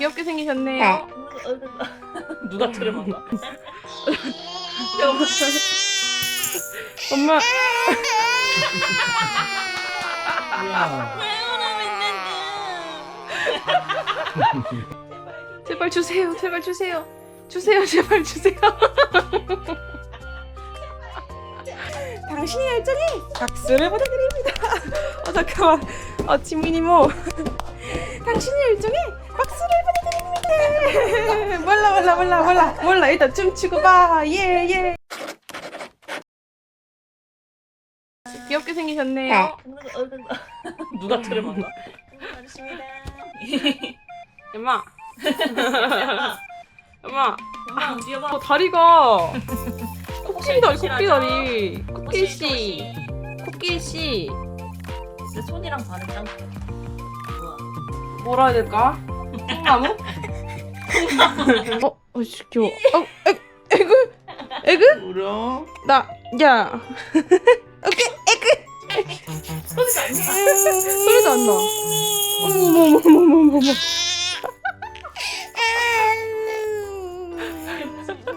귀엽게 생기셨네요. 네. 누가 트름한가? 엄마 제발 주세요. 제발 주세요. 주세요. 제발 주세요. 당신의 열정에 박수를 보내드립니다. 어 잠깐만. 어 지민이 뭐 당신의 열정에 박수를 보내드립니다. 몰라 몰라 몰라 몰라 몰라 일단 춤추고 봐. 예 예. 귀엽게 생기셨네요. 누가 트름한가? 엄마. 엄마. 엄마 뛰어봐. 어, 다리가 코끼리 다리 코끼리 다리 코끼리 씨 코끼리 씨 내 손이랑 발은 짱. 좋아. 뭐라 해야 될까? 콩나무? 어, 어, 씨, 귀여워. 어, 에, 에그, 에그? 울어. 나, 야. 오케이, 에그. 소리도 안 나. 어머머머머머머머.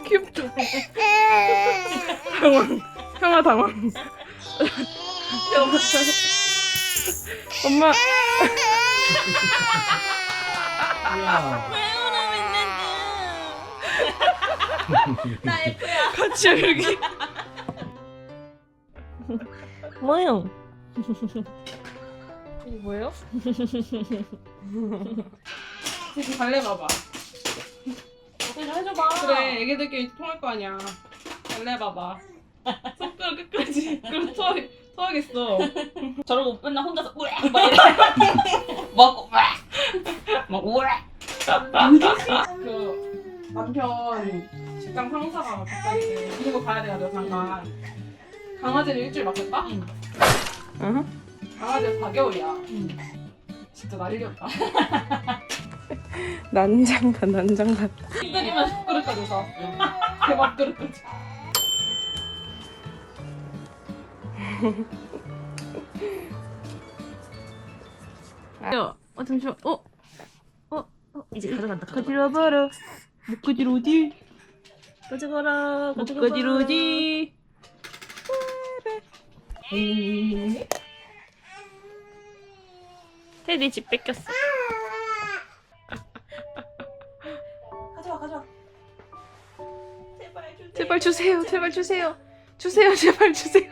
귀엽다. 당황. 형아 당황. 엄마. 나 F야. 같이 여기. 뭐요? 이게 뭐예요? 지금 발레 봐봐. 어떻게 좀 해줘봐. 그래, 애기들끼리 통할 거 아니야. 발레 봐봐. 손가락 끝까지. 그럼 토하, 토하겠어. 저러고 맨날 혼자서 우악 막 이래. 먹고 우악. 막 우악. 그 남편 직장 상사가 갑자기 이런 거 봐야 돼가지고 잠깐. 강아지를 일주일 맡았다? 응. 강아지가 4개월이야. 응. 진짜 난리였다. 난장판, 난장판. 힘들면 밥그릇까지 사왔어. 대밥그릇까지. 야, 어 잠시만. 어, 이제 가져간다. 가지러 봐라. 목가지러 어디? 가져가라. 목가지러 어디? 테디 집 뺏겼어. 가져와 가져와. 제발 주. 제발 주세요. 제발 주세요. 주세요. 제발 주세요.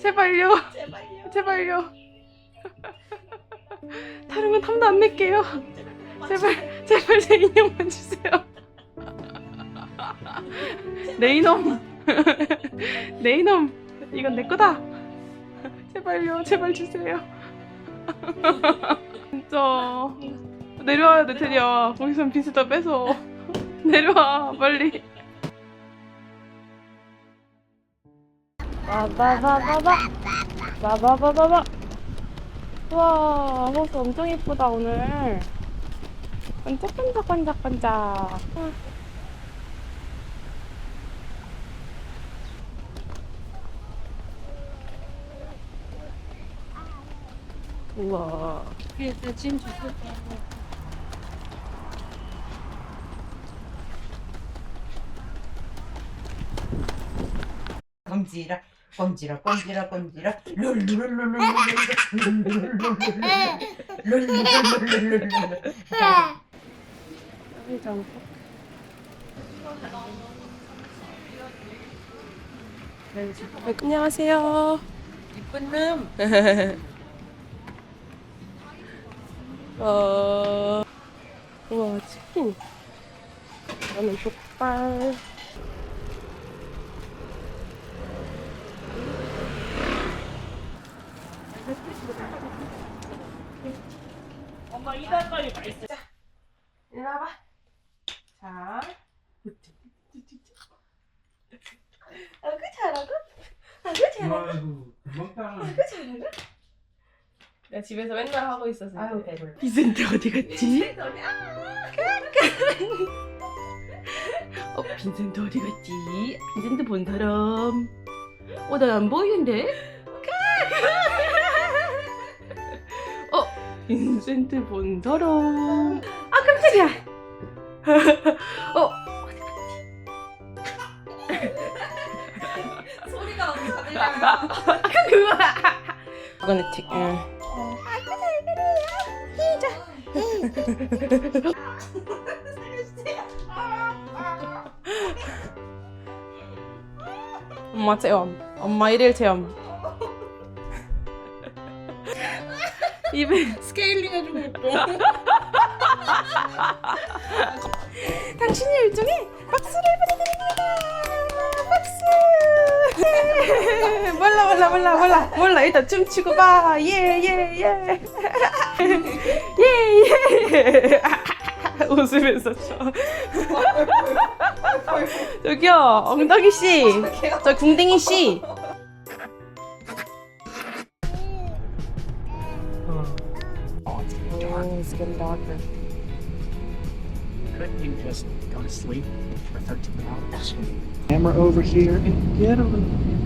제발요. 제발요. 제발요. 다른 건 탐도 안 낼게요. 제발, 제발 제 인형만 주세요. 내 이놈. 내 이놈. 이건 내 거다. 제발요. 제발 주세요. 진짜. 내려와야 돼, 테디야. 거기선 비스다 뺏어. 내려와, 빨리. 바바바바바. 바바바바바. 우와, 호수 엄청 예쁘다, 오늘. 반짝반짝, 반짝반짝. 우와. 이게 짐 주세요. 껌지라 꼼지락 꼼지락 꼼지락 안녕하세요. 이쁜 놈. 어. 우와 치킨. 나는 족발. 엄마 이달까지 맛있어. 이리 와봐. 자. 아그 잘하고 아그 잘하고 아이고 따라 아그 잘하고 내가 집에서 맨날 하고 있었어. 아유 배불러 비센트 어디 갔지? 어, 빈센트 어디 갔지? 빈센트 본 사람. 어, 나안 보이는데? 어, 빈센트 본더러. 아 깜짝이야. 어 소리가 너무 잘들려요 그거. 이거는 틱. 응. 엄마 체험. 엄마 일일 체험. 입에 스케일링 해주고 있고 당신의 일정에 박수를 보내드립니다. 박수. 몰라 몰라 몰라 몰라 몰라 일단 춤추고 봐. 예예 예. 예예. 웃으면서 쳐. 저기요 엉덩이 씨. 저 궁뎅이 씨. needs to get a doctor. Couldn't you just go to sleep for 13 hours? Hammer over here and get him.